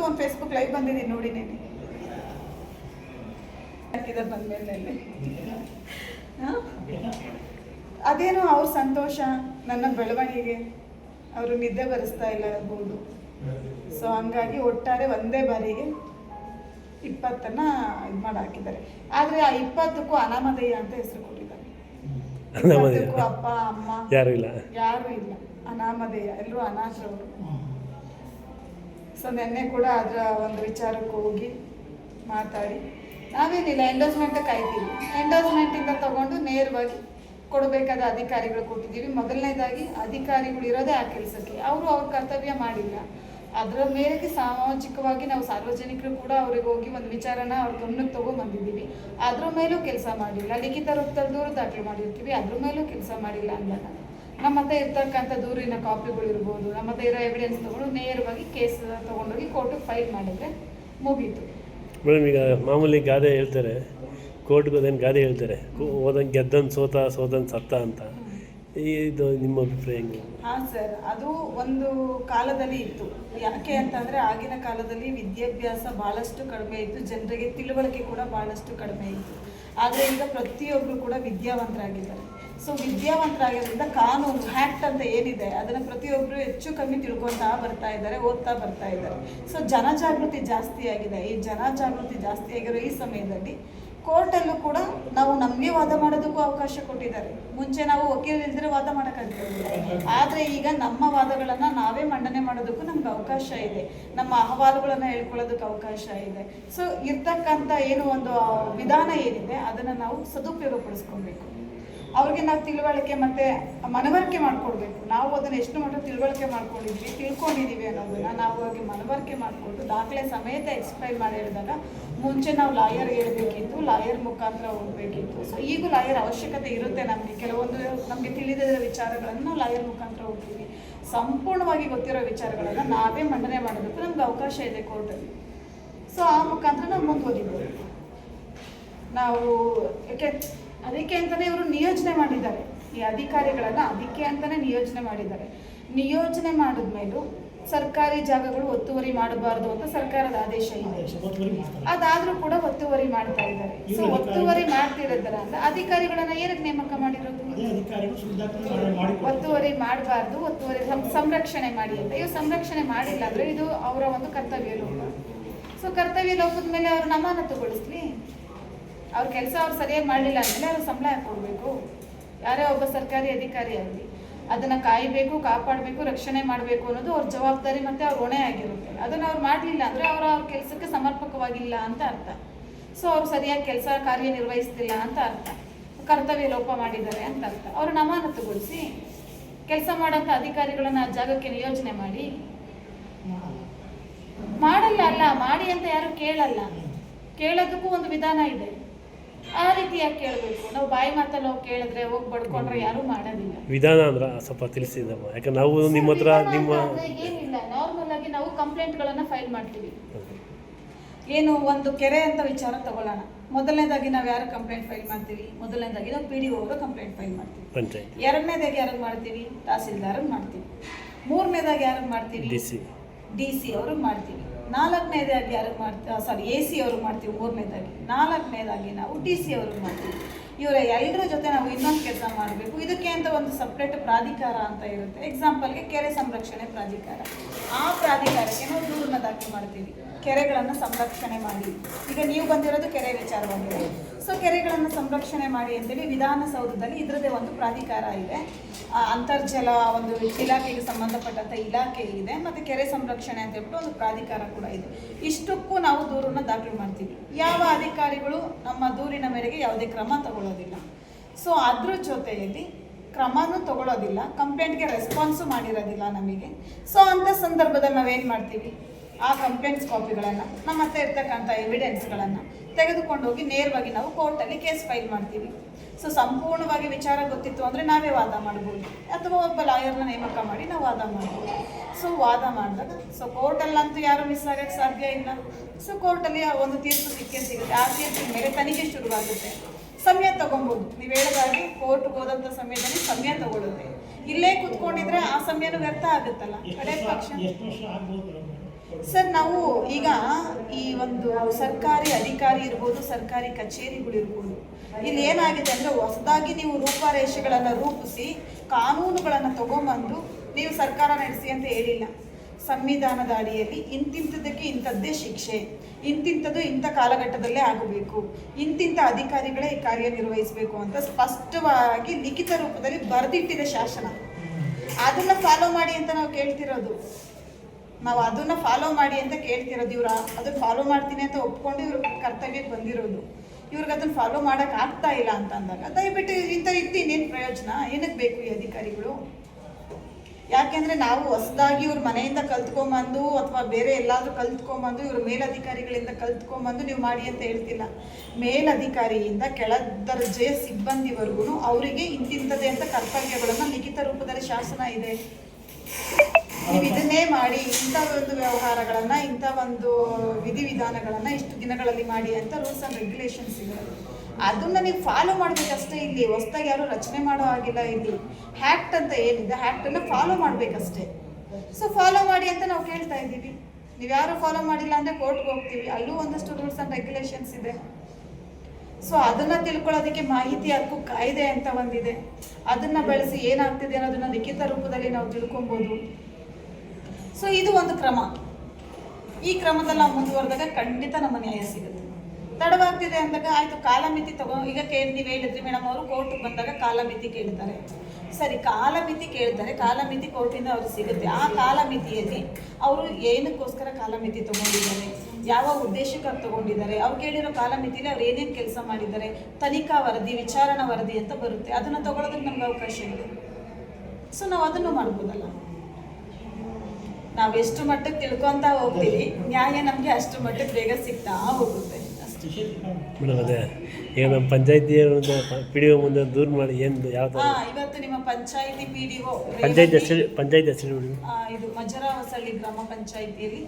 ನಂದು ಒಂದು Facebook live ಬಂದಿದ್ದೀನಿ ನೋಡಿ ನೀನು ಅದೇನು ಬಂದ್ಮೇಲೆ ಅದೇನೋ ಅವ್ರ ಸಂತೋಷ ನನ್ನ ಬೆಳವಣಿಗೆ ಅವರು ನಿದ್ದೆ ಬರೆಸ್ತಾ ಇಲ್ಲ ಇರ್ಬೋದು ಸೊ ಹಂಗಾಗಿ ಒಟ್ಟಾರೆ ಒಂದೇ ಬಾರಿಗೆ ಇಪ್ಪತ್ತನ್ನ ಇದು ಮಾಡಿ ಹಾಕಿದ್ದಾರೆ. ಆದರೆ ಆ ಇಪ್ಪತ್ತಕ್ಕೂ ಅನಾಮಧೇಯ ಅಂತ ಹೆಸರು ಕೊಟ್ಟಿದ್ದಾರೆ. ಅಪ್ಪ ಅಮ್ಮ ಯಾರು ಇಲ್ಲ. ಯಾರು ಇಲ್ಲ. ಅನಾಮಧೇಯ. ಎಲ್ಲರೂ ಅನಾಥರವರು ಸೊ ನಿನ್ನೆ ಕೂಡ ಅದರ ಒಂದು ವಿಚಾರಕ್ಕೆ ಹೋಗಿ ಮಾತಾಡಿ. ನಾವೇನಿಲ್ಲ ಎಂಡೋಸ್ಮೆಂಟ್ ಕಾಯ್ತೀವಿ. ಎಂಡೋಸ್ಮೆಂಟಿಂದ ತಗೊಂಡು ನೇರವಾಗಿ ಕೊಡಬೇಕಾದ ಅಧಿಕಾರಿಗಳು ಕೊಟ್ಟಿದ್ದೀವಿ. ಮೊದಲನೇದಾಗಿ ಅಧಿಕಾರಿಗಳು ಇರೋದೇ ಆ ಕೆಲಸಕ್ಕೆ. ಅವರು ಅವ್ರ ಕರ್ತವ್ಯ ಮಾಡಿಲ್ಲ. ಅದರ ಮೇರೆಗೆ ಸಾಮಾಜಿಕವಾಗಿ ನಾವು ಸಾರ್ವಜನಿಕರು ಕೂಡ ಅವ್ರಿಗೆ ಹೋಗಿ ಒಂದು ವಿಚಾರನ ಅವ್ರ ಗಮನಕ್ಕೆ ತಗೊಂಡ್ಬಂದಿದ್ದೀವಿ ಅದ್ರ ಮೇಲೂ ಕೆಲಸ ಮಾಡಿಲ್ಲ. ಲಿಖಿತ ರೂಪದಲ್ಲಿ ದೂರು ದಾಖಲೆ ಮಾಡಿರ್ತೀವಿ. ಅದ್ರ ಮೇಲೂ ಕೆಲಸ ಮಾಡಿಲ್ಲ ಅಂದಾಗ. ನಮ್ಮ ಹತ್ರ ಇರ್ತಕ್ಕಂಥ ದೂರಿನ ಕಾಪಿಗಳು ಇರ್ಬೋದು ನಮ್ಮ ಹತ್ರ ಇರೋ ಎವಿಡೆನ್ಸ್ ತಗೊಂಡು ನೇರವಾಗಿ ಕೇಸ್ ತೊಗೊಂಡೋಗಿ ಕೋರ್ಟಿಗೆ ಫೈಲ್ ಮಾಡಿದ್ರೆ ಮುಗೀತು. ಮೇಡಮ್ ಈಗ ಮಾಮೂಲಿ ಗಾದೆ ಹೇಳ್ತಾರೆ ಕೋರ್ಟ್ಗೆ ಹೋದೇನು ಗಾದೆ ಹೇಳ್ತಾರೆ ಹೋದಂಗೆ ಗೆದ್ದನ್ ಸೋತ ಸೋದನ್ ಸತ್ತ ಅಂತ. ಇದು ನಿಮ್ಮ ಅಭಿಪ್ರಾಯ ಹೆಂಗೆ? ಹಾಂ ಸರ್ ಅದು ಒಂದು ಕಾಲದಲ್ಲಿ ಇತ್ತು. ಯಾಕೆ ಅಂತಂದರೆ ಆಗಿನ ಕಾಲದಲ್ಲಿ ವಿದ್ಯಾಭ್ಯಾಸ ಭಾಳಷ್ಟು ಕಡಿಮೆ ಇತ್ತು. ಜನರಿಗೆ ತಿಳುವಳಿಕೆ ಕೂಡ ಭಾಳಷ್ಟು ಕಡಿಮೆ ಇತ್ತು. ಆದರೆ ಈಗ ಪ್ರತಿಯೊಬ್ಬರು ಕೂಡ ವಿದ್ಯಾವಂತರಾಗಿದ್ದಾರೆ. ಸೊ ವಿದ್ಯಾವಂತರಾಗಿರೋದ್ರಿಂದ ಕಾನೂನು ಆ್ಯಕ್ಟ್ ಅಂತ ಏನಿದೆ, ಅದನ್ನು ಪ್ರತಿಯೊಬ್ಬರು ಹೆಚ್ಚು ಕಮ್ಮಿ ತಿಳ್ಕೊತಾ ಬರ್ತಾ ಇದ್ದಾರೆ, ಓದ್ತಾ ಬರ್ತಾ ಇದ್ದಾರೆ. ಸೊ ಜನಜಾಗೃತಿ ಜಾಸ್ತಿ ಆಗಿದೆ. ಈ ಜನಜಾಗೃತಿ ಜಾಸ್ತಿ ಆಗಿರೋ ಈ ಸಮಯದಲ್ಲಿ ಕೋರ್ಟಲ್ಲೂ ಕೂಡ ನಾವು ನಮಗೆ ವಾದ ಮಾಡೋದಕ್ಕೂ ಅವಕಾಶ ಕೊಟ್ಟಿದ್ದಾರೆ. ಮುಂಚೆ ನಾವು ವಕೀಲರಿಲ್ದರೆ ವಾದ ಮಾಡೋಕ್ಕಾಗ್ತಿರಲಿಲ್ಲ ಆದರೆ ಈಗ ನಮ್ಮ ವಾದಗಳನ್ನು ನಾವೇ ಮಂಡನೆ ಮಾಡೋದಕ್ಕೂ ನಮ್ಗೆ ಅವಕಾಶ ಇದೆ. ನಮ್ಮ ಅಹವಾಲುಗಳನ್ನು ಹೇಳ್ಕೊಳ್ಳೋದಕ್ಕೆ ಅವಕಾಶ ಇದೆ. ಸೊ ಇರ್ತಕ್ಕಂಥ ಏನು ಒಂದು ವಿಧಾನ ಏನಿದೆ, ಅದನ್ನು ನಾವು ಸದುಪಯೋಗಪಡಿಸ್ಕೊಬೇಕು. ಅವ್ರಿಗೆ ನಾವು ತಿಳುವಳಿಕೆ ಮತ್ತು ಮನವರಿಕೆ ಮಾಡಿಕೊಡ್ಬೇಕು. ನಾವು ಅದನ್ನು ಎಷ್ಟು ಮಟ್ಟ ತಿಳುವಳಿಕೆ ಮಾಡ್ಕೊಂಡಿದ್ವಿ ತಿಳ್ಕೊಂಡಿದ್ದೀವಿ ಅನ್ನೋದನ್ನ ನಾವು ಅವ್ರಿಗೆ ಮನವರಿಕೆ ಮಾಡಿಕೊಂಡು ದಾಖಲೆ ಸಮೇತ ಎಕ್ಸ್ಪ್ಲೈನ್ ಮಾಡಿ ಹೇಳಿದಾಗ ಮುಂಚೆ ನಾವು ಲಾಯರ್ ಹೇಳ್ಬೇಕಿತ್ತು, ಲಾಯರ್ ಮುಖಾಂತರ ಹೋಗ್ಬೇಕಿತ್ತು. ಸೊ ಈಗೂ ಲಾಯರ್ ಅವಶ್ಯಕತೆ ಇರುತ್ತೆ ನಮಗೆ. ಕೆಲವೊಂದು ನಮಗೆ ತಿಳಿದಿರೋ ವಿಚಾರಗಳನ್ನು ಲಾಯರ್ ಮುಖಾಂತರ ಹೋಗ್ತೀವಿ. ಸಂಪೂರ್ಣವಾಗಿ ಗೊತ್ತಿರೋ ವಿಚಾರಗಳನ್ನು ನಾವೇ ಮಂಡನೆ ಮಾಡಬೇಕು ನಮ್ಗೆ ಅವಕಾಶ ಇದೆ ಕೋರ್ಟಲ್ಲಿ. ಸೊ ಆ ಮುಖಾಂತರ ನಾವು ಮುಂದುವರಿಬೋದು. ನಾವು ಯಾಕೆ ಅದಕ್ಕೆ ಅಂತಲೇ ಇವರು ನಿಯೋಜನೆ ಮಾಡಿದ್ದಾರೆ. ಈ ಅಧಿಕಾರಿಗಳನ್ನು ಅದಕ್ಕೆ ಅಂತಲೇ ನಿಯೋಜನೆ ಮಾಡಿದ್ದಾರೆ. ನಿಯೋಜನೆ ಮಾಡಿದ್ಮೇಲೂ ಸರ್ಕಾರಿ ಜಾಗಗಳು ಒತ್ತುವರಿ ಮಾಡಬಾರ್ದು ಅಂತ ಸರ್ಕಾರದ ಆದೇಶ ಇದೆ. ಅದಾದ್ರೂ ಕೂಡ ಒತ್ತುವರಿ ಮಾಡ್ತಾ ಇದ್ದಾರೆ. ಸೊ ಒತ್ತುವರಿ ಮಾಡ್ತಿರೋದ್ರ ಅಂತ ಅಧಿಕಾರಿಗಳನ್ನ ಏನಕ್ಕೆ ನೇಮಕ ಮಾಡಿರೋದು? ಒತ್ತುವರಿ ಮಾಡಬಾರ್ದು ಒತ್ತುವರಿ ಸಂರಕ್ಷಣೆ ಮಾಡಿ ಅಂತ. ಇವು ಸಂರಕ್ಷಣೆ ಮಾಡಿಲ್ಲ ಅಂದ್ರೆ ಇದು ಅವರ ಒಂದು ಕರ್ತವ್ಯ ಲೋಪ. ಸೊ ಕರ್ತವ್ಯ ಲೋಪದ ಮೇಲೆ ಅವ್ರನ್ನ ಅಮಾನತುಗೊಳಿಸ್ಲಿ ಅವ್ರ ಕೆಲಸ ಅವ್ರು ಸರಿಯಾಗಿ ಮಾಡಲಿಲ್ಲ ಅಂದಮೇಲೆ ಅವ್ರ ಸಂಬಳ ಯಾಕೆ ಕೊಡಬೇಕು ಯಾರೇ ಒಬ್ಬ ಸರ್ಕಾರಿ ಅಧಿಕಾರಿ ಆಗಲಿ, ಅದನ್ನು ಕಾಯಬೇಕು, ಕಾಪಾಡಬೇಕು, ರಕ್ಷಣೆ ಮಾಡಬೇಕು ಅನ್ನೋದು ಅವ್ರ ಜವಾಬ್ದಾರಿ ಮತ್ತು ಅವ್ರ ಹೊಣೆ ಆಗಿರುತ್ತೆ. ಅದನ್ನು ಅವ್ರು ಮಾಡಲಿಲ್ಲ ಅಂದರೆ ಅವರು ಅವ್ರ ಕೆಲಸಕ್ಕೆ ಸಮರ್ಪಕವಾಗಿಲ್ಲ ಅಂತ ಅರ್ಥ. ಸೊ ಅವ್ರು ಸರಿಯಾಗಿ ಕೆಲಸ ಕಾರ್ಯನಿರ್ವಹಿಸ್ತಿಲ್ಲ ಅಂತ ಅರ್ಥ. ಕರ್ತವ್ಯ ಲೋಪ ಮಾಡಿದ್ದಾರೆ ಅಂತ ಅರ್ಥ. ಅವ್ರನ್ನ ಅಮಾನತುಗೊಳಿಸಿ ಕೆಲಸ ಮಾಡೋಂಥ ಅಧಿಕಾರಿಗಳನ್ನ ಆ ಜಾಗಕ್ಕೆ ನಿಯೋಜನೆ ಮಾಡಿ. ಮಾಡಲ್ಲ ಅಲ್ಲ, ಮಾಡಿ ಅಂತ ಯಾರು ಕೇಳಲ್ಲ. ಕೇಳೋದಕ್ಕೂ ಒಂದು ವಿಧಾನ ಇದೆ. ಆ ರೀತಿಯಾಗಿ ಕೇಳಬೇಕು? ನಾವು ಬಾಯಿ ಮಾತಲ್ಲಿ ಹೋಗಿ ಕೇಳಿದ್ರೆ ಹೋಗಿ ಬಡ್ಕೊಂಡ್ರೆ ಯಾರೂ ಮಾಡೋದಿಲ್ಲ. ವಿಧಾನ ಅಂದ್ರೆ ಸ್ವಲ್ಪ ತಿಳಿಸಿದಮ್ಮ. ಯಾಕಂದ್ರೆ ನಾವು ನಿಮ್ಮ ಹತ್ರ ನಿಮ್ಮ ಏನಿಲ್ಲ. ನಾರ್ಮಲ್ ಆಗಿ ನಾವು ಕಂಪ್ಲೇಂಟ್ಗಳನ್ನ ಫೈಲ್ ಮಾಡ್ತೀವಿ. ಏನು ಒಂದು ಕೆರೆ ಅಂತ ವಿಚಾರ ತಗೊಳ್ಳೋಣ. ಮೊದಲನೇದಾಗಿ ನಾವು ಯಾರು ಕಂಪ್ಲೇಂಟ್ ಫೈಲ್ ಮಾಡ್ತೀವಿ? ಮೊದಲನೇದಾಗಿ ನಾವು ಪಿ ಡಿ ಅವರು ಕಂಪ್ಲೇಂಟ್ ಫೈಲ್ ಮಾಡ್ತೀವಿ. ಪಂಚಾಯತ್. ಎರಡನೇದಾಗಿ ಯಾರಿಗೆ ಮಾಡ್ತೀವಿ? ತಹಸೀಲ್ದಾರಿಗೆ ಮಾಡ್ತೀವಿ. ಮೂರನೇದಾಗಿ ಯಾರಿಗೆ ಮಾಡ್ತೀವಿ? D C. ಡಿ ಸಿ ಅವ್ರಿಗೆ ಮಾಡ್ತೀವಿ. ನಾಲ್ಕನೇದಾಗಿ ಯಾರು ಮಾಡ್ತೀವಿ ಸಾರಿ ಎ ಸಿ ಅವ್ರಿಗೆ ಮಾಡ್ತೀವಿ, ಮೂರನೇದಾಗಿ. ನಾಲ್ಕನೇದಾಗಿ ನಾವು ಡಿ ಸಿ ಅವ್ರಿಗೆ ಮಾಡ್ತೀವಿ. ಇವರ ಎಲ್ಲರ ಜೊತೆ ನಾವು ಇನ್ನೊಂದು ಕೆಲಸ ಮಾಡಬೇಕು. ಇದಕ್ಕೆ ಅಂತ ಒಂದು ಸಪ್ರೇಟ್ ಪ್ರಾಧಿಕಾರ ಅಂತ ಇರುತ್ತೆ. ಎಕ್ಸಾಂಪಲ್ಗೆ ಕೆರೆ ಸಂರಕ್ಷಣೆ ಪ್ರಾಧಿಕಾರ. ಆ ಪ್ರಾಧಿಕಾರಕ್ಕೆ ನಾವು ದೂರನ್ನ ದಾಖಲೆ ಮಾಡ್ತೀವಿ. ಕೆರೆಗಳನ್ನು ಸಂರಕ್ಷಣೆ ಮಾಡಿ. ಈಗ ನೀವು ಬಂದಿರೋದು ಕೆರೆ ವಿಚಾರವಾಗಿದೆ. ಸೊ ಕೆರೆಗಳನ್ನು ಸಂರಕ್ಷಣೆ ಮಾಡಿ ಅಂತೇಳಿ ವಿಧಾನಸೌಧದಲ್ಲಿ ಇದರದೇ ಒಂದು ಪ್ರಾಧಿಕಾರ ಇದೆ. ಅಂತರ್ಜಲ ಒಂದು ಇಲಾಖೆಗೆ ಸಂಬಂಧಪಟ್ಟಂಥ ಇಲಾಖೆ ಇದೆ, ಮತ್ತು ಕೆರೆ ಸಂರಕ್ಷಣೆ ಅಂತ ಹೇಳ್ಬಿಟ್ಟು ಒಂದು ಪ್ರಾಧಿಕಾರ ಕೂಡ ಇದೆ. ಇಷ್ಟಕ್ಕೂ ನಾವು ದೂರನ್ನು ದಾಖಲು ಮಾಡ್ತೀವಿ. ಯಾವ ಅಧಿಕಾರಿಗಳು ನಮ್ಮ ದೂರಿನ ಮೇರೆಗೆ ಯಾವುದೇ ಕ್ರಮ ತಗೊಳ್ಳೋದಿಲ್ಲ. ಸೊ ಅದ್ರ ಜೊತೆಯಲ್ಲಿ ಕ್ರಮನೂ ತಗೊಳ್ಳೋದಿಲ್ಲ ಕಂಪ್ಲೇಂಟ್ಗೆ ರೆಸ್ಪಾನ್ಸು ಮಾಡಿರೋದಿಲ್ಲ ನಮಗೆ. ಸೊ ಅಂಥ ಸಂದರ್ಭದಲ್ಲಿ ನಾವೇನು ಮಾಡ್ತೀವಿ? ಆ ಕಂಪ್ಲೇಂಟ್ಸ್ ಕಾಪಿಗಳನ್ನು ನಮ್ಮ ಹತ್ರ ಇರ್ತಕ್ಕಂಥ ಎವಿಡೆನ್ಸ್ಗಳನ್ನು ತೆಗೆದುಕೊಂಡು ಹೋಗಿ ನೇರವಾಗಿ ನಾವು ಕೋರ್ಟಲ್ಲಿ ಕೇಸ್ ಫೈಲ್ ಮಾಡ್ತೀವಿ. ಸೊ ಸಂಪೂರ್ಣವಾಗಿ ವಿಚಾರ ಗೊತ್ತಿತ್ತು ಅಂದರೆ ನಾವೇ ವಾದ ಮಾಡ್ಬೋದು. ಅಥವಾ ಒಬ್ಬ ಲಾಯರ್ನ ನೇಮಕ ಮಾಡಿ ನಾವು ವಾದ ಮಾಡ್ಬೋದು. ಸೊ ವಾದ ಮಾಡಿದಾಗ ಸೊ ಕೋರ್ಟಲ್ಲಂತೂ ಯಾರು ಮಿಸ್ ಆಗಕ್ಕೆ ಸಾಧ್ಯ ಇಲ್ಲ. ಸೊ ಕೋರ್ಟಲ್ಲಿ ಆ ಒಂದು ತೀರ್ಪು ಸಿಕ್ಕೇ ಸಿಗುತ್ತೆ. ಆ ತೀರ್ಪಿನ ಮೇಲೆ ತನಿಖೆ ಶುರುವಾಗುತ್ತೆ. ಸಮಯ ತಗೊಬೋದು. ನೀವು ಹೇಳಿದಾಗೆ ಕೋರ್ಟ್ಗೆ ಹೋದಂಥ ಸಮಯದಲ್ಲಿ ಸಮಯ ತಗೊಳ್ಳುತ್ತೆ ಇಲ್ಲೇ ಕುತ್ಕೊಂಡಿದ್ರೆ ಆ ಸಮಯನೂ ವ್ಯರ್ಥ ಆಗುತ್ತಲ್ಲ? ಕಡೆ ಪಕ್ಷ? ಸರ್, ನಾವು ಈಗ ಈ ಒಂದು ಸರ್ಕಾರಿ ಅಧಿಕಾರಿ ಇರ್ಬೋದು, ಸರ್ಕಾರಿ ಕಚೇರಿಗಳಿರ್ಬೋದು ಇಲ್ಲಿ ಏನಾಗಿದೆ ಅಂದರೆ ಹೊಸದಾಗಿ ನೀವು ರೂಪರೇಷೆಗಳನ್ನು ರೂಪಿಸಿ ಕಾನೂನುಗಳನ್ನು ತಗೊಂಬಂದು ನೀವು ಸರ್ಕಾರ ನಡೆಸಿ ಅಂತ ಹೇಳಿಲ್ಲ. ಸಂವಿಧಾನದ ಅಡಿಯಲ್ಲಿ ಇಂತಿಂಥದಕ್ಕೆ ಇಂಥದ್ದೇ ಶಿಕ್ಷೆ, ಇಂತಿಂಥದ್ದು ಇಂಥ ಕಾಲಘಟ್ಟದಲ್ಲೇ ಆಗಬೇಕು, ಇಂತಿಂಥ ಅಧಿಕಾರಿಗಳೇ ಈ ಕಾರ್ಯನಿರ್ವಹಿಸಬೇಕು ಅಂತ ಸ್ಪಷ್ಟವಾಗಿ ಲಿಖಿತ ರೂಪದಲ್ಲಿ ಬರೆದಿಟ್ಟಿದೆ ಶಾಸನ. ಅದನ್ನ ಫಾಲೋ ಮಾಡಿ ಅಂತ ನಾವು ಕೇಳ್ತಿರೋದು. ನಾವು ಅದನ್ನ ಫಾಲೋ ಮಾಡಿ ಅಂತ ಕೇಳ್ತಿರೋದು ಇವ್ರು. ಅದನ್ನ ಫಾಲೋ ಮಾಡ್ತೀನಿ ಅಂತ ಒಪ್ಕೊಂಡು ಇವ್ರ ಕರ್ತವ್ಯಕ್ಕೆ ಬಂದಿರೋದು. ಇವ್ರಿಗೆ ಅದನ್ನ ಫಾಲೋ ಮಾಡಕ್ ಆಗ್ತಾ ಇಲ್ಲ ಅಂತ ಅಂದಾಗ, ದಯವಿಟ್ಟು ಇಂಥ ರೀತಿ ಇನ್ನೇನು ಪ್ರಯೋಜನ? ಏನಕ್ಕೆ ಬೇಕು ಈ ಅಧಿಕಾರಿಗಳು? ಯಾಕೆಂದ್ರೆ ನಾವು ಹೊಸದಾಗಿ ಇವ್ರ ಮನೆಯಿಂದ ಕಲ್ತ್ಕೊಂಬಂದು ಅಥವಾ ಬೇರೆ ಎಲ್ಲಾದ್ರೂ ಕಲ್ತ್ಕೊಂಬಂದು ಇವ್ರ ಮೇಲಧಿಕಾರಿಗಳಿಂದ ಕಲ್ತ್ಕೊಂಬಂದು ನೀವು ಮಾಡಿ ಅಂತ ಹೇಳ್ತಿಲ್ಲ. ಮೇಲಧಿಕಾರಿಯಿಂದ ಕೆಳ ದರ್ಜೆಯ ಸಿಬ್ಬಂದಿವರೆಗೂ ಅವರಿಗೆ ಇಂತಿಂಥದ್ದೇ ಅಂತ ಕರ್ತವ್ಯಗಳನ್ನು ಲಿಖಿತ ರೂಪದಲ್ಲಿ ಶಾಸನ ಇದೆ. ನೀವು ಇದನ್ನೇ ಮಾಡಿ ಇಂಥ ಒಂದು ವ್ಯವಹಾರಗಳನ್ನು, ಇಂಥ ಒಂದು ವಿಧಿವಿಧಾನಗಳನ್ನ ಇಷ್ಟು ದಿನಗಳಲ್ಲಿ ಮಾಡಿ ಅಂತ ರೂಲ್ಸ್ ಅಂಡ್ ರೆಗ್ಯುಲೇಷನ್ಸ್ ಇದೆ. ಅದನ್ನ ನೀವು ಫಾಲೋ ಮಾಡ್ಬೇಕಷ್ಟೇ ಇಲ್ಲಿ. ಹೊಸ್ದಾಗಿ ಯಾರು ರಚನೆ ಮಾಡೋ ಆಗಿಲ್ಲ ಇಲ್ಲಿ. ಹ್ಯಾಕ್ಟ್ ಅಂತ ಏನಿದೆ ಹ್ಯಾಕ್ಟ್ ಅನ್ನ ಫಾಲೋ ಮಾಡ್ಬೇಕಷ್ಟೇ. ಸೊ ಫಾಲೋ ಮಾಡಿ ಅಂತ ನಾವು ಕೇಳ್ತಾ ಇದ್ದೀವಿ. ನೀವು ಯಾರು ಫಾಲೋ ಮಾಡಿಲ್ಲ ಅಂದ್ರೆ ಕೋರ್ಟ್ಗೆ ಹೋಗ್ತೀವಿ. ಅಲ್ಲೂ ಒಂದಷ್ಟು ರೂಲ್ಸ್ ಅಂಡ್ ರೆಗ್ಯುಲೇಷನ್ಸ್ ಇದೆ. ಸೊ ಅದನ್ನ ತಿಳ್ಕೊಳ್ಳೋದಕ್ಕೆ ಮಾಹಿತಿ ಹಕ್ಕು ಕಾಯ್ದೆ ಅಂತ ಒಂದಿದೆ. ಅದನ್ನ ಬಳಸಿ ಏನಾಗ್ತಿದೆ ಅನ್ನೋದನ್ನ ಲಿಖಿತ ರೂಪದಲ್ಲಿ ನಾವು ತಿಳ್ಕೊಬೋದು. ಸೊ ಇದು ಒಂದು ಕ್ರಮ. ಈ ಕ್ರಮದಲ್ಲಿ ನಾವು ಮುಂದುವರೆದಾಗ ಖಂಡಿತ ನಮ್ಮ ನ್ಯಾಯ ಸಿಗುತ್ತೆ. ತಡವಾಗ್ತಿದೆ ಅಂದಾಗ, ಆಯ್ತು, ಕಾಲಮಿತಿ ತಗೋ. ಈಗ ಕೇಳಿ ನೀವು ಹೇಳಿದ್ರಿ ಮೇಡಮ್ ಅವರು, ಕೋರ್ಟ್ಗೆ ಬಂದಾಗ ಕಾಲಮಿತಿ ಕೇಳ್ತಾರೆ. ಸರಿ, ಕಾಲಮಿತಿ ಕೇಳ್ತಾರೆ. ಕಾಲಮಿತಿ ಕೋರ್ಟಿಂದ ಅವ್ರಿಗೆ ಸಿಗುತ್ತೆ. ಆ ಕಾಲಮಿತಿಯಲ್ಲಿ ಅವರು ಏನಕ್ಕೋಸ್ಕರ ಕಾಲಮಿತಿ ತಗೊಂಡಿದ್ದಾರೆ? ಯಾವ ಉದ್ದೇಶಕ್ಕಾಗಿ ತಗೊಂಡಿದ್ದಾರೆ? ಅವ್ರು ಕೇಳಿರೋ ಕಾಲಮಿತಿಲಿ ಅವ್ರು ಏನೇನು ಕೆಲಸ ಮಾಡಿದ್ದಾರೆ? ತನಿಖಾ ವರದಿ, ವಿಚಾರಣಾ ವರದಿ ಅಂತ ಬರುತ್ತೆ. ಅದನ್ನು ತಗೊಳೋದಕ್ಕೆ ನಮ್ಗೆ ಅವಕಾಶ ಇದೆ. ಸೊ ನಾವು ಅದನ್ನು ಮಾಡ್ಬೋದಲ್ಲ. ನಾವು ಎಷ್ಟು ಮಟ್ಟಕ್ಕೆ ತಿಳ್ಕೊಂತ ಹೋಗ್ತೀವಿ ನ್ಯಾಯ ನಮಗೆ ಅಷ್ಟು ಮಟ್ಟಕ್ಕೆ ಬೇಗ ಸಿಗ್ತಾ ಹೋಗುತ್ತೆ. ಮೇಡಮ್ ಅದೇ ಈಗ ನಮ್ಮ ಪಂಚಾಯತಿ ಮುಂದೆ ಪಿ ಡಿ ಒ ಮುಂದೆ ದೂರ ಮಾಡಿ ಏನು ಯಾವ ಹಾ ಥರ ಇವತ್ತು ನಿಮ್ಮ ಪಂಚಾಯಿತಿ ಪಿ ಡಿ ಒ ಪಂಚಾಯತ್ ಹೆಸರು ಪಂಚಾಯತ್ ಹೆಸರು ಬಿಡಿ ಇದು ಮಜರ ಹೊಸಳ್ಳಿ ಗ್ರಾಮ ಪಂಚಾಯಿತಿಯಲ್ಲಿ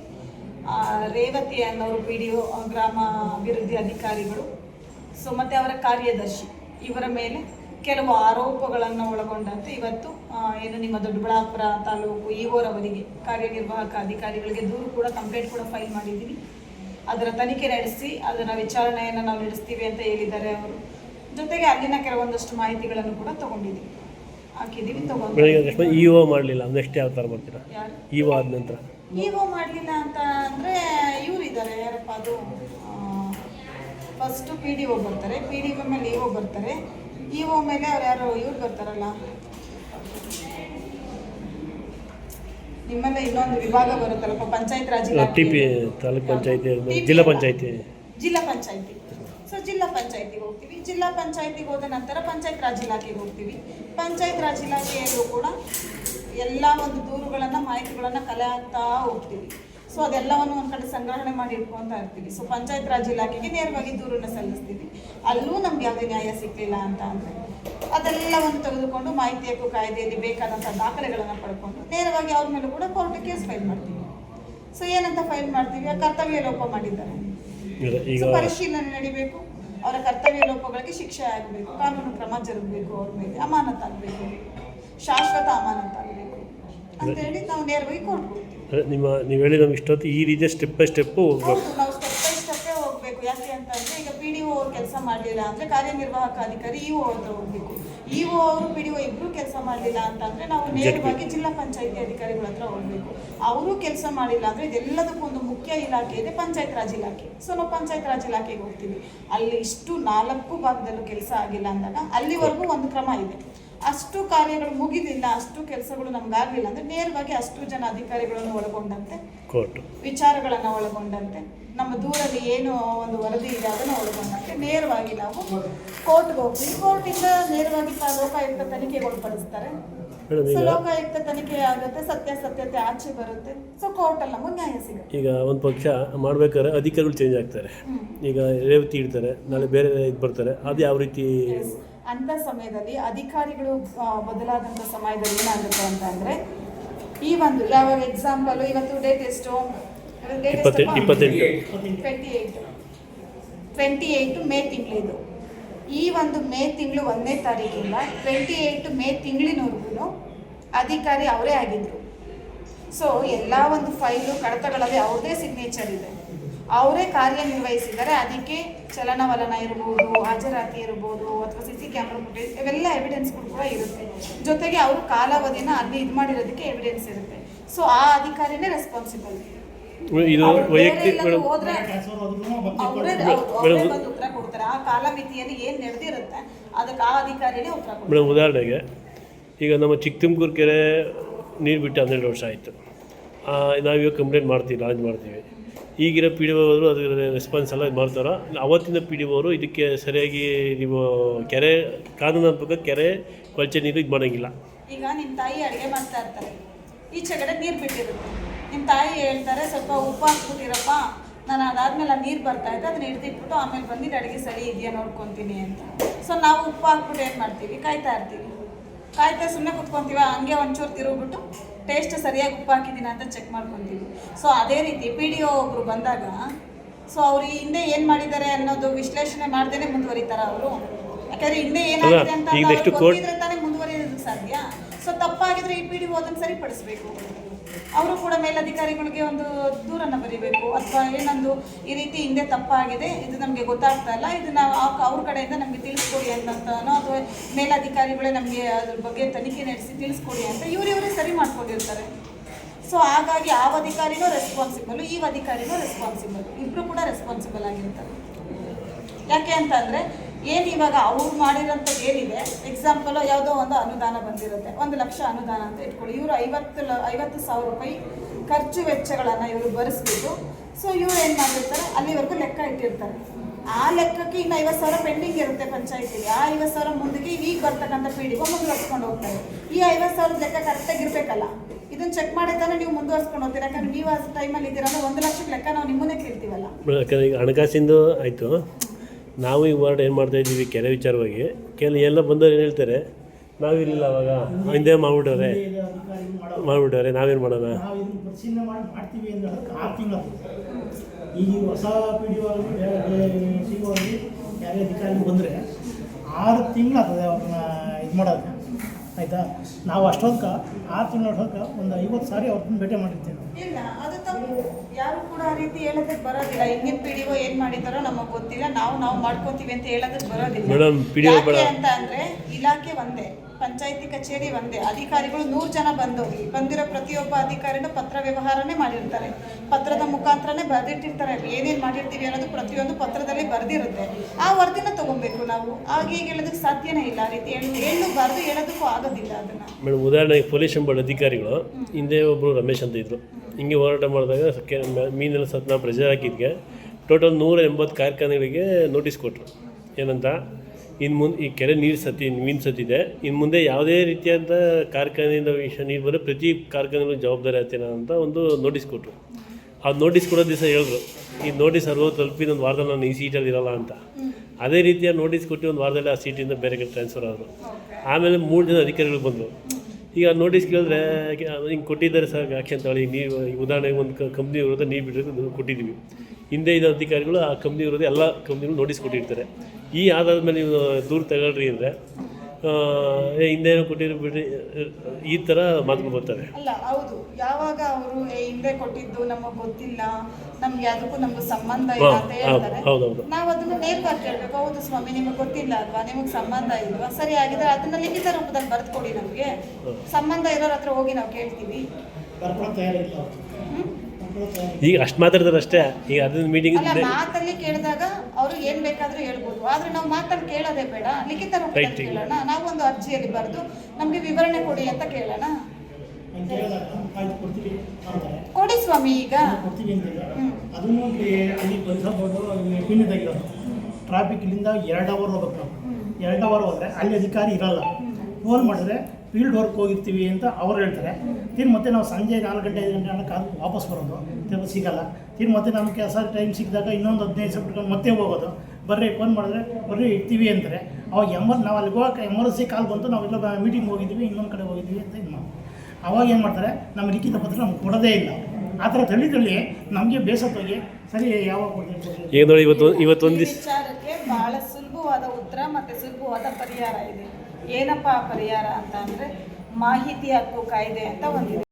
ರೇವತಿ ಅನ್ನೋರು ಪಿ ಡಿ ಒ ಗ್ರಾಮ ಅಭಿವೃದ್ಧಿ ಅಧಿಕಾರಿಗಳು ಸೊ ಮತ್ತೆ ಅವರ ಕಾರ್ಯದರ್ಶಿ ಇವರ ಮೇಲೆ ಕೆಲವು ಆರೋಪಗಳನ್ನು ಒಳಗೊಂಡಂತೆ ಇವತ್ತು ಏನು ನಿಮ್ಮ ದೊಡ್ಡಬಳ್ಳಾಪುರ ತಾಲೂಕು ಇಒರವರಿಗೆ ಕಾರ್ಯನಿರ್ವಾಹಕ ಅಧಿಕಾರಿಗಳಿಗೆ ದೂರು ಕೂಡ ಕಂಪ್ಲೇಂಟ್ ಕೂಡ ಫೈಲ್ ಮಾಡಿದ್ದೀವಿ. ಅದರ ತನಿಖೆ ನಡೆಸಿ ಅದರ ವಿಚಾರಣೆಯನ್ನು ನಾವು ನಡೆಸ್ತೀವಿ ಅಂತ ಹೇಳಿದ್ದಾರೆ ಅವರು. ಜೊತೆಗೆ ಅಲ್ಲಿನ ಕೆಲವೊಂದಷ್ಟು ಮಾಹಿತಿಗಳನ್ನು ಕೂಡ ತಗೊಂಡಿದ್ದೀವಿ. ಹಾಕಿದ್ದೀವಿ ತಗೊಂಡು. ಮೇಡಮ್ ಈಗ ಅಕಸ್ಮಾತ್ ಇ ಒ ಮಾಡಲಿಲ್ಲ ನೆಕ್ಸ್ಟ್ ಯಾವ ಥರ ಮಾಡ್ತೀರಾ? ಇಒ ಆದ ನಂತರ. ಇಒ ಮಾಡಲಿಲ್ಲ ಅಂತ ಅಂದರೆ ಇವ್ರು ಇದ್ದಾರೆ ಯಾರಪ್ಪ ಅದು ಫಸ್ಟು ಪಿ ಡಿ ಒ ಬರ್ತಾರೆ ಪಿ ಡಿ ಒ ಮೇಲೆ ಇಒ ಬರ್ತಾರೆ. ಇಒ ಮೇಲೆ ಅವ್ರು ಯಾರು ಇವ್ರು ಬರ್ತಾರಲ್ಲ? ನಿಮ್ಮಲ್ಲೇ ಇನ್ನೊಂದು ವಿಭಾಗ ಬರುತ್ತಲ್ಲಪ್ಪ ಪಂಚಾಯತ್ ರಾಜ್ ಟಿ ಪಿ ಇಲಾಖೆ ತಾಲೂಕ್ ಪಂಚಾಯತಿ ಜಿಲ್ಲಾ. ಪಂಚಾಯತಿ. ಜಿಲ್ಲಾ ಪಂಚಾಯತಿ. ಸೊ ಜಿಲ್ಲಾ ಪಂಚಾಯತಿಗೆ ಹೋಗ್ತೀವಿ. ಜಿಲ್ಲಾ ಪಂಚಾಯತಿಗೆ ಹೋದ ನಂತರ ಪಂಚಾಯತ್ ರಾಜ್ ಇಲಾಖೆಗೆ ಹೋಗ್ತೀವಿ. ಪಂಚಾಯತ್ ರಾಜ್ ಇಲಾಖೆಯಲ್ಲೂ ಕೂಡ ಎಲ್ಲ ಒಂದು ದೂರುಗಳನ್ನು ಮಾಹಿತಿಗಳನ್ನು ಕಲೆ ಹಾಕ್ತಾ ಹೋಗ್ತೀವಿ. ಸೊ ಅದೆಲ್ಲವನ್ನು ಒಂದು ಕಡೆ ಸಂಗ್ರಹಣೆ ಮಾಡಿ ಇಟ್ಕೊತಾ ಇರ್ತೀವಿ. ಸೊ ಪಂಚಾಯತ್ ರಾಜ್ ಇಲಾಖೆಗೆ ನೇರವಾಗಿ ದೂರನ್ನು ಸಲ್ಲಿಸ್ತೀವಿ. ಅಲ್ಲೂ ನಮ್ಗೆ ಯಾವುದೇ ನ್ಯಾಯ ಸಿಕ್ಕಲಿಲ್ಲ ಅಂತ ಅಂದ್ರೆ ಅದೆಲ್ಲವನ್ನು ತೆಗೆದುಕೊಂಡು ಮಾಹಿತಿ ಹಕ್ಕು ಕಾಯ್ದೆಯಲ್ಲಿ ಬೇಕಾದಂತಹ ದಾಖಲೆಗಳನ್ನು ಪಡ್ಕೊಂಡು ನೇರವಾಗಿ ಅವ್ರ ಮೇಲೂ ಕೂಡ ಕೋರ್ಟ್ ಕೇಸ್ ಫೈಲ್ ಮಾಡ್ತೀವಿ. ಸೊ ಏನಂತ ಫೈಲ್ ಮಾಡ್ತೀವಿ? ಕರ್ತವ್ಯ ಲೋಪ ಮಾಡಿದ್ದಾರೆ. ಪರಿಶೀಲನೆ ನಡಿಬೇಕು. ಅವರ ಕರ್ತವ್ಯ ಲೋಪಗಳಿಗೆ ಶಿಕ್ಷೆ ಆಗಬೇಕು. ಕಾನೂನು ಕ್ರಮ ಜರುಗಬೇಕು ಅವ್ರ ಮೇಲೆ. ಅಮಾನತ್ ಆಗಬೇಕು. ಶಾಶ್ವತ ಅಮಾನತ್ ಆಗಬೇಕು. ಅಂತೇಳಿ ನಾವು ನೇರವಾಗಿ ಕೋರ್ಟ್ ನಿಮ್ಮ ನೀವು ಹೇಳಿ ನಮ್ಗೆ ಇಷ್ಟೊತ್ತು ಈ ರೀತಿಯ ಸ್ಟೆಪ್ ಬೈ ಸ್ಟೆಪ್ಪು ನಾವು ಸ್ಟೆಪ್ ಬೈ ಸ್ಟೆಪ್ಪೇ ಹೋಗ್ಬೇಕು ಯಾಕೆ ಅಂತಂದ್ರೆ ಈಗ ಪಿ ಡಿ ಒ ಅವ್ರು ಕೆಲಸ ಮಾಡಲಿಲ್ಲ ಅಂದರೆ ಕಾರ್ಯನಿರ್ವಾಹಕ ಅಧಿಕಾರಿ ಇ ಒ ಹತ್ರ ಹೋಗ್ಬೇಕು. ಇ ಒ ಅವರು ಪಿ ಡಿ ಒ ಇಬ್ಬರು ಕೆಲಸ ಮಾಡಲಿಲ್ಲ ಅಂತಂದ್ರೆ ನಾವು ನೇರವಾಗಿ ಜಿಲ್ಲಾ ಪಂಚಾಯಿತಿ ಅಧಿಕಾರಿಗಳ ಹತ್ರ ಹೋಗ್ಬೇಕು. ಅವರು ಕೆಲಸ ಮಾಡಿಲ್ಲ ಅಂದ್ರೆ ಇದೆಲ್ಲದಕ್ಕೂ ಒಂದು ಮುಖ್ಯ ಇಲಾಖೆ ಇದೆ ಪಂಚಾಯತ್ ರಾಜ್ ಇಲಾಖೆ. ಸೊ ನಾವು ಪಂಚಾಯತ್ ರಾಜ್ ಇಲಾಖೆಗೆ ಹೋಗ್ತೀವಿ. ಅಲ್ಲಿ ಇಷ್ಟು ನಾಲ್ಕು ಭಾಗದಲ್ಲೂ ಕೆಲಸ ಆಗಿಲ್ಲ ಅಂದಾಗ ಅಲ್ಲಿವರೆಗೂ ಒಂದು ಕ್ರಮ ಇದೆ. ಅಷ್ಟು ಕಾರ್ಯಗಳು ಮುಗಿದಿಲ್ಲ ಅಷ್ಟು ಕೆಲಸಗಳು ನಮ್ಗಾಗಲಿಲ್ಲ ಅಂದ್ರೆ ನೇರವಾಗಿ ಅಷ್ಟು ಜನ ಅಧಿಕಾರಿಗಳನ್ನು ಒಳಗೊಂಡಂತೆ ವಿಚಾರಗಳನ್ನು ಒಳಗೊಂಡಂತೆ ನಮ್ಮ ದೂರಲ್ಲಿ ಏನು ಒಂದು ವರದಿ ಇದೆ ಅದನ್ನು ಒಳಗೊಂಡಂತೆ ನೇರವಾಗಿ ನಾವು ಕೋರ್ಟ್ಗೆ ಹೋಗ್ತೀವಿ. ಕೋರ್ಟಿಂದ ನೇರವಾಗಿ ಲೋಕಾಯುಕ್ತ ತನಿಖೆಗೆ ಒಳಪಡಿಸ್ತಾರೆ ಸೊ ಲೋಕಾಯುಕ್ತ ತನಿಖೆ ಆಗುತ್ತೆ ಸತ್ಯಾಸತ್ಯತೆ ಆಚೆ ಬರುತ್ತೆ. ಸೊ ಕೋರ್ಟಲ್ಲಿ ನಮಗೆ ನ್ಯಾಯ ಸಿಗುತ್ತೆ. ಈಗ ಒಂದು ಪಕ್ಷ ಮಾಡ್ಬೇಕಾದ್ರೆ ಅಧಿಕಾರಿಗಳು ಚೇಂಜ್ ಆಗ್ತಾರೆ. ಈಗ ರೇವತಿ ಇಡ್ತಾರೆ ನಾಳೆ ಬೇರೆ ಇದು ಬರ್ತಾರೆ. ಅದು ಯಾವ ರೀತಿ ಅಂತ ಸಮಯದಲ್ಲಿ ಅಧಿಕಾರಿಗಳು ಬದಲಾದಂತ ಬದಲಾದಂಥ ಸಮಯದಲ್ಲಿ ಏನಾಗುತ್ತೆ ಅಂತ ಅಂದ್ರೆ ಈ ಒಂದು ಯಾವಾಗ ಎಕ್ಸಾಂಪಲ್ ಇವತ್ತು ಡೇಟ್ ಎಷ್ಟು ಇಪ್ಪತ್ತೆಂಟು. Twenty eight twenty eight May ತಿಂಗಳಿದು ಈ ಒಂದು ಮೇ ತಿಂಗಳು ಒಂದನೇ ತಾರೀಕಿಂದ ಟ್ವೆಂಟಿ ಏಯ್ಟ್ ಮೇ ತಿಂಗಳಿನವರೆಗೂ ಅಧಿಕಾರಿ ಅವರೇ ಆಗಿದ್ರು. ಸೊ ಎಲ್ಲ ಒಂದು ಫೈಲು ಕಡತಗಳಲ್ಲಿ ಅವ್ರದೇ ಸಿಗ್ನೇಚರ್ ಇದೆ. ಅವರೇ ಕಾರ್ಯನಿರ್ವಹಿಸಿದ್ದಾರೆ. ಅದಕ್ಕೆ ಚಲನವಲನ ಇರ್ಬೋದು ಹಾಜರಾತಿ ಇರ್ಬೋದು ಅಥವಾ ಸಿ ಸಿ ಕ್ಯಾಮ್ರಾ ಫುಟೇಜ್ ಇವೆಲ್ಲ ಎವಿಡೆನ್ಸ್ಗಳು ಕೂಡ ಇರುತ್ತೆ. ಜೊತೆಗೆ ಅವರು ಕಾಲಾವಧಿನ ಅಲ್ಲಿ ಇದು ಮಾಡಿರೋದಕ್ಕೆ ಎವಿಡೆನ್ಸ್ ಇರುತ್ತೆ. ಸೊ ಆ ಅಧಿಕಾರಿನೇ ರೆಸ್ಪಾನ್ಸಿಬಲ್ ಇದು ವೈಯಕ್ತಿಕ ಮೇಡಮ್. ಹೋದ್ರೆ ಬಂದು ಉತ್ತರ ಕೊಡ್ತಾರೆ. ಆ ಕಾಲಮಿತಿಯಲ್ಲಿ ಏನು ನಡೆದಿರುತ್ತೆ ಅದಕ್ಕೆ ಆ ಅಧಿಕಾರಿನೇ ಉತ್ತರ ಕೊಡ್ತಾರೆ. ಮೇಡಮ್ ಉದಾಹರಣೆಗೆ ಈಗ ನಮ್ಮ ಚಿಕ್ಕ ತುಮಕೂರು ಕೆರೆ ನೀರು ಬಿಟ್ಟು ಹನ್ನೆರಡು ವರ್ಷ ಆಯಿತು. ನಾವಿವಾಗ ಕಂಪ್ಲೇಂಟ್ ಮಾಡ್ತೀವಿ ಲಾಂಚ್ ಮಾಡ್ತೀವಿ. ಈಗಿರೋ ಪಿ ಡಿ ಅವರು ಅದರ ರೆಸ್ಪಾನ್ಸ್ ಎಲ್ಲ ಇದು ಮಾಡ್ತಾರ. ಅವತ್ತಿನ ಪಿ ಡಿ ಅವರು ಇದಕ್ಕೆ ಸರಿಯಾಗಿ ನೀವು ಕೆರೆ ಕಾನೂನಾತ್ಮಕ ಕೆರೆ ಕೊಳಚೆ ನೀರು ಇದು ಮಾಡೋಂಗಿಲ್ಲ. ಈಗ ನಿಮ್ಮ ತಾಯಿ ಅಡುಗೆ ಮಾಡ್ತಾ ಇರ್ತಾರೆ. ಈಚೆಗಡೆ ನೀರು ಬಿಟ್ಟಿರುತ್ತೆ. ನಿಮ್ಮ ತಾಯಿ ಹೇಳ್ತಾರೆ ಸ್ವಲ್ಪ ಉಪ್ಪು ಹಾಕ್ಬಿಟ್ಟಿರಪ್ಪ ನಾನು ಅದಾದ್ಮೇಲೆ ನೀರು ಬರ್ತಾ ಇದ್ದೆ ಅದನ್ನ ಹಿಡ್ದಿಟ್ಬಿಟ್ಟು ಆಮೇಲೆ ಬಂದಿದ್ದು ಅಡುಗೆ ಸರಿ ಇದೆಯಾ ನೋಡ್ಕೊತೀನಿ ಅಂತ. ಸೊ ನಾವು ಉಪ್ಪು ಹಾಕ್ಬಿಟ್ಟು ಏನು ಮಾಡ್ತೀವಿ? ಕಾಯ್ತಾ ಇರ್ತೀವಿ. ಕಾಯ್ತಾ ಸುಮ್ಮನೆ ಕುತ್ಕೊತೀವ? ಹಂಗೆ ಒಂಚೂರು ತಿರುಗ್ಬಿಟ್ಟು ಟೇಸ್ಟ್ ಸರಿಯಾಗಿ ಉಪ್ಪು ಹಾಕಿದ್ದೀನಿ ಅಂತ ಚೆಕ್ ಮಾಡ್ಕೊತೀವಿ. ಸೊ ಅದೇ ರೀತಿ ಪಿ ಡಿ ಒ ಒಬ್ರು ಬಂದಾಗ ಸೊ ಅವ್ರು ಹಿಂದೆ ಏನು ಮಾಡಿದ್ದಾರೆ ಅನ್ನೋದು ವಿಶ್ಲೇಷಣೆ ಮಾಡ್ದೇನೆ ಮುಂದುವರಿತಾರೆ ಅವರು. ಯಾಕಂದ್ರೆ ಹಿಂದೆ ಏನಾಗಿದೆ ಅಂತ ತಾನೇ ಮುಂದುವರಿಯೋದಕ್ಕೆ ಸಾಧ್ಯ. ಸೊ ತಪ್ಪಾಗಿದ್ರೆ ಈ ಪಿ ಡಿ ಅದನ್ನು ಸರಿಪಡಿಸ್ಬೇಕು. ಅವರು ಕೂಡ ಮೇಲಧಿಕಾರಿಗಳಿಗೆ ಒಂದು ದೂರನ್ನು ಬರೀಬೇಕು ಅಥವಾ ಏನೊಂದು ಈ ರೀತಿ ಹಿಂದೆ ತಪ್ಪಾಗಿದೆ, ಇದು ನಮಗೆ ಗೊತ್ತಾಗ್ತಾ ಇಲ್ಲ, ಇದನ್ನ ಅವ್ರ ಕಡೆಯಿಂದ ನಮಗೆ ತಿಳಿಸ್ಕೊಡಿ ಅಂತನೋ ಅಥವಾ ಮೇಲಧಿಕಾರಿಗಳೇ ನಮಗೆ ಅದ್ರ ಬಗ್ಗೆ ತನಿಖೆ ನಡೆಸಿ ತಿಳಿಸ್ಕೊಡಿ ಅಂತ ಇವರಿವರೇ ಸರಿ ಮಾಡ್ಕೊಂಡಿರ್ತಾರೆ. ಸೊ ಹಾಗಾಗಿ ಆ ಅಧಿಕಾರಿನೂ ರೆಸ್ಪಾನ್ಸಿಬಲ್ ಈ ಅಧಿಕಾರಿನೂ ರೆಸ್ಪಾನ್ಸಿಬಲ್ ಇಬ್ಬರು ಕೂಡ ರೆಸ್ಪಾನ್ಸಿಬಲ್ ಆಗಿರ್ತಾರೆ. ಯಾಕೆ ಅಂತಂದರೆ ಏನು ಇವಾಗ ಅವ್ರು ಮಾಡಿರೋಂಥದ್ದು ಏನಿದೆ? ಎಕ್ಸಾಂಪಲ್ ಯಾವುದೋ ಒಂದು ಅನುದಾನ ಬಂದಿರುತ್ತೆ. ಒಂದು ಲಕ್ಷ ಅನುದಾನ ಅಂತ ಇಟ್ಕೊಳ್ಳಿ. ಇವರು ಐವತ್ತು ಲ, ಐವತ್ತು ಸಾವಿರ ರೂಪಾಯಿ ಖರ್ಚು ವೆಚ್ಚಗಳನ್ನು ಇವರು ಭರಿಸ್ಬಿಟ್ಟು ಸೊ ಇವ್ರು ಏನು ಮಾಡಿರ್ತಾರೆ ಅಲ್ಲಿವರೆಗೂ ಲೆಕ್ಕ ಇಟ್ಟಿರ್ತಾರೆ. ಆ ಲೆಕ್ಕಕ್ಕೆ ಇನ್ನು ಐವತ್ತು ಸಾವಿರ ಪೆಂಡಿಂಗ್ ಇರುತ್ತೆ ಪಂಚಾಯತಿಗೆ. ಆ ಐವತ್ತು ಸಾವಿರ ಮುಂದಕ್ಕೆ ಈಗ ಬರ್ತಕ್ಕಂಥ ಪೀಳಿಗೆ ಮುಂದುವರ್ಸ್ಕೊಂಡು ಹೋಗ್ತಾರೆ. ಈ ಐವತ್ತು ಸಾವಿರದ ಲೆಕ್ಕ ಕರೆಕ್ಟಾಗಿ ಇರಬೇಕಲ್ಲ? ಇದನ್ನ ಚೆಕ್ ಮಾಡಿ ತಾನೇ ನೀವು ಮುಂದುವರ್ಸ್ಕೊಂಡು ಹೋಗ್ತೀರಾ? ಯಾಕಂದ್ರೆ ನೀವು ಆ ಟೈಮಲ್ಲಿ ಇದ್ದೀರಾ ಒಂದು ಲಕ್ಷಕ್ಕೆ ಲೆಕ್ಕ ನಾವು ನಿಮ್ಮನ್ನೇ ಕೇಳ್ತೀವಲ್ಲ? ಹಣಕಾಸಿಂದು ಆಯಿತು. ನಾವು ಈ ಹೋರಾಟ ಏನು ಮಾಡ್ತಾ ಇದ್ದೀವಿ? ಕೆರೆ ವಿಚಾರವಾಗಿ. ಕೆಲ ಎಲ್ಲ ಬಂದವ್ರು ಏನು ಹೇಳ್ತಾರೆ? ನಾವಿರಲಿಲ್ಲ ಅವಾಗ. ಹಿಂದೆ ಮಾಡ್ಬಿಟ್ಟವ್ರೆ. ಮಾಡ್ಬಿಟ್ಟವ್ರೆ, ನಾವೇನು ಮಾಡೋಣ? ಈ ಹೊಸ ಪಿ ಯಾರೇ ಬಂದರೆ ಆರು ತಿಂಗಳು ಆಗ್ತದೆ ಅವ್ರನ್ನ ಇದು ಮಾಡೋದನ್ನ ಆಯಿತಾ? ನಾವು ಅಷ್ಟೊತ್ತ ಆರು ತಿಂಗಳು ಅಷ್ಟೊಂದ್ಕ ಒಂದು ಐವತ್ತು ಸಾರಿ ಅವ್ರನ್ನ ಭೇಟಿ ಮಾಡಿರ್ತೀವಿ ನಾವು. ಇಲ್ಲ ಅದು ತಪ್ಪು. ಯಾರು ಕೂಡ ಆ ರೀತಿ ಹೇಳೋದಕ್ಕೆ ಬರೋದಿಲ್ಲ. ಹಿಂದಿನ ಪಿಡಿಒ ಏನು ಮಾಡಿದಾರೋ ನಮಗೆ ಗೊತ್ತಿಲ್ಲ. ನಾವು ನಾವು ಮಾಡ್ಕೊಂತೀವಿ ಅಂತ ಹೇಳೋದಕ್ಕೆ ಬರೋದಿಲ್ಲ. ಅಂತ ಅಂದ್ರೆ ಇಲಾಖೆ ಒಂದೇ ಪಂಚಾಯಿತಿ ಕಚೇರಿ ಒಂದೇ ಅಧಿಕಾರಿಗಳು ನೂರು ಜನ ಬಂದು ಬಂದಿರೋ ಪ್ರತಿಯೊಬ್ಬ ಅಧಿಕಾರಿನೂ ಪತ್ರ ವ್ಯವಹಾರನೇ ಮಾಡಿರ್ತಾರೆ. ಪತ್ರದ ಮುಖಾಂತರನೇ ಬರೆದಿಟ್ಟಿರ್ತಾರೆ. ಏನೇನು ಮಾಡಿರ್ತೀವಿ ಅನ್ನೋದು ಪ್ರತಿಯೊಂದು ಪತ್ರದಲ್ಲಿ ಬರೆದಿರುತ್ತೆ. ಆ ವರದಿನ ತಗೊಬೇಕು ನಾವು. ಆಗ ಈಗ ಹೇಳೋದಕ್ಕೆ ಸಾಧ್ಯನೇ ಇಲ್ಲ. ಆ ರೀತಿ ಹೇಳಿ ಹೇಳು ಬರೆದು ಹೇಳೋದಕ್ಕೂ ಆಗೋದಿಲ್ಲ ಅದನ್ನ. ಮೇಡಮ್ ಉದಾಹರಣೆಗೆ ಪೊಲೀಸ್ ಎಂಬ ಅಧಿಕಾರಿಗಳು ಹಿಂದೆ ಒಬ್ಬರು ರಮೇಶ್ ಅಂತ ಇದ್ರು. ಹಿಂಗೆ ಹೋರಾಟ ಮಾಡಿದಾಗ ಮೀನೆಲ್ಲ ಸತ್ ನಾವು ಪ್ರೆಷರ್ ಹಾಕಿದ್ಗೆ ಟೋಟಲ್ ನೂರ ಎಂಬತ್ತು ಕಾರ್ಖಾನೆಗಳಿಗೆ ನೋಟಿಸ್ ಕೊಟ್ಟರು ಏನಂತ? ಇನ್ನು ಮುಂದೆ ಈ ಕೆರೆ ನೀರು ಸತಿ, ಮೀನು ಸತ್ತಿದೆ. ಇನ್ನು ಮುಂದೆ ಯಾವುದೇ ರೀತಿಯಾದ ಕಾರ್ಖಾನೆಯಿಂದ ವಿಷಯ ನೀರು ಬಂದರೆ ಪ್ರತಿ ಕಾರ್ಖಾನೆಗೂ ಜವಾಬ್ದಾರಿ ಆಗ್ತೀನ ಅಂತ ಒಂದು ನೋಟಿಸ್ ಕೊಟ್ಟರು ಆ ನೋಟಿಸ್ ಕೊಡೋ ದಿವಸ ಹೇಳಿದ್ರು ಈ ನೋಟಿಸ್ ಅರವತ್ತು ತಲುಪಿ ಒಂದು ವಾರದಲ್ಲಿ ನಾನು ಈ ಸೀಟಲ್ಲಿ ಇರಲ್ಲ ಅಂತ. ಅದೇ ರೀತಿಯ ನೋಟಿಸ್ ಕೊಟ್ಟು ಒಂದು ವಾರದಲ್ಲಿ ಆ ಸೀಟಿಂದ ಬೇರೆ ಕಡೆ ಟ್ರಾನ್ಸ್ಫರ್ ಆದರು. ಆಮೇಲೆ ಮೂರು ಜನ ಅಧಿಕಾರಿಗಳು ಬಂದರು. ಈಗ ನೋಟಿಸ್ ಕೇಳಿದ್ರೆ ಹಿಂಗೆ ಕೊಟ್ಟಿದ್ದಾರೆ ಸರ್ ಆಕ್ಷನ್ ತಗೊಳ್ಳಿ. ನೀವು ಈಗ ಉದಾಹರಣೆಗೆ ಒಂದು ಕಂಪ್ನಿ ವಿರೋಧ ನೀವು ಬಿಟ್ಟರೆ ಕೊಟ್ಟಿದ್ದೀವಿ. ಹಿಂದೆ ಇದ್ದ ಅಧಿಕಾರಿಗಳು ಆ ಕಂಪ್ನಿ ಇರೋದು ಎಲ್ಲ ಕಂಪ್ನಿಗಳು ನೋಟಿಸ್ ಕೊಟ್ಟಿರ್ತಾರೆ. ಈ ಆಧಾರದ ಮೇಲೆ ನೀವು ದೂರು ತಗೊಳ್ರಿ ಅಂದರೆ ಹಿಂದೇನೋ ಕೊಟ್ಟಿರೋ ಬಿಡ್ರಿ ಈ ಥರ ಮಾತುಗಳು ಬರ್ತಾರೆ ಅಲ್ಲ ಹೌದು. ಯಾವಾಗ ಅವರು ಹಿಂದೆ ಕೊಟ್ಟಿದ್ದು ನಮಗೆ ಗೊತ್ತಿಲ್ಲ ನಮ್ಗೆ ಅದಕ್ಕೂ ನಮ್ಗೆ ಸಂಬಂಧ ಇಲ್ಲ ಅಂತ ಹೇಳ್ತಾರೆ. ಹೌದು, ಹೌದು. ನಾವು ಅದನ್ನ ನೇರವಾಗಿ ಕೇಳಬೇಕು. ಹೌದು ಸ್ವಾಮಿ ನಿಮಗೆ ಗೊತ್ತಿಲ್ಲ ಅಲ್ವಾ? ನಿಮಗೆ ಸಂಬಂಧ ಇಲ್ವಾ? ಸರಿ ಆಗಿದ್ರೆ ಅದನ್ನ ಲಿಖಿತ ರೂಪದಲ್ಲಿ ಬರೆದು ಕೊಡಿ ನಮಗೆ. ಸಂಬಂಧ ಇರೋರ ಹತ್ರ ಹೋಗಿ ನಾವು ಕೇಳ್ತೀವಿ. ಈಗ ಅಷ್ಟು ಮಾತಾಡ್ತಾರೆ ಅಷ್ಟೇ. ಈಗ ಅದನ್ನ ಮೀಟಿಂಗ್ ಅಲ್ಲ ಮಾತಲ್ಲಿ ಕೇಳಿದಾಗ ಅವರು ಏನ್ ಬೇಕಾದ್ರೂ ಹೇಳ್ಬೋದು. ಆದ್ರೆ ನಾವು ಮಾತಲ್ಲಿ ಕೇಳೋದೇ ಬೇಡ. ಲಿಖಿತ ರೂಪದಲ್ಲಿ. ಕೇಳೋಣ. ನಾವು ಒಂದು ಅರ್ಜಿಯಲ್ಲಿ ಬರೆದು ನಮ್ಗೆ ವಿವರಣೆ ಕೊಡಿ ಅಂತ ಕೇಳೋಣ. ಕೊಡಿ ಸ್ವಾಮಿ ಈಗ. ಅದನ್ನು ಅಲ್ಲಿ- ತೆಗಿರೋದು ಟ್ರಾಫಿಕ್ ಇಲ್ಲಿಂದ ಎರಡು ಅವರ್ ಹೋಗ್ಬೇಕು ನಾವು. ಎರಡು ಅವರ್ ಹೋದ್ರೆ ಅಲ್ಲಿ ಅಧಿಕಾರಿ ಇರಲ್ಲ. ಫೋನ್ ಮಾಡಿದ್ರೆ ಫೀಲ್ಡ್ ವರ್ಕ್ ಹೋಗಿರ್ತೀವಿ ಅಂತ ಅವ್ರು ಹೇಳ್ತಾರೆ. ತಿನ್ ಮತ್ತೆ ನಾವು ಸಂಜೆ ನಾಲ್ಕು ಗಂಟೆ ಐದು ಗಂಟೆ ಅನ್ನೋ ಕಾಲ ವಾಪಸ್ ಬರೋದು. ತಿರ್ಗಿ ಸಿಗಲ್ಲ. ತಿನ್ ಮತ್ತೆ ನಮಗೆ ಕೆಲಸ ಟೈಮ್ ಸಿಕ್ಕಿದಾಗ ಇನ್ನೊಂದು ಹದಿನೈದು ಸಾವಿರ ಮತ್ತೆ ಹೋಗೋದು. ಬರ್ರಿ ಫೋನ್ ಮಾಡಿದ್ರೆ ಬರ್ರಿ ಇರ್ತೀವಿ ಅಂತಾರೆ. ಅವಾಗ ಎಮರ್ ನಾವು ಅಲ್ಲಿಗೆ ಹೋಗಕ್ಕೆ ಎಮರ್ಜೆನ್ಸಿ ಕಾಲ್ ಬಂತು ನಾವೆಲ್ಲ ಮೀಟಿಂಗ್ ಹೋಗಿದ್ದೀವಿ ಇನ್ನೊಂದು ಕಡೆ ಹೋಗಿದ್ದೀವಿ ಅಂತ ಇದು ಮಾಡಿ ಅವಾಗ ಏನು ಮಾಡ್ತಾರೆ ನಮ್ಮ ಲಿಖಿತ ಪತ್ರ ನಮ್ಗೆ ಕೊಡೋದೇ ಇಲ್ಲ. ಆ ಥರ ತಳ್ಳಿ ತಳ್ಳಿ ನಮಗೆ ಬೇಸತ್ತೋಗಿ ಸರಿ ಯಾವಾಗ ಕೊಡ್ತೀವಿ ಕೊಡ್ತೀವಿ. ಈಗ ನೋಡಿ ಇವತ್ತು ಇವತ್ತೊಂದು ವಿಚಾರಕ್ಕೆ ಬಹಳ ಸುಲಭವಾದ ಉತ್ತರ ಮತ್ತು ಸುಲಭವಾದ ಪರಿಹಾರ ಇದೆ. ಏನಪ್ಪಾ ಪರಿಹಾರ ಅಂತ ಅಂದರೆ ಮಾಹಿತಿ ಹಕ್ಕು ಕಾಯ್ದೆ ಅಂತ ಒಂದಿದೆ.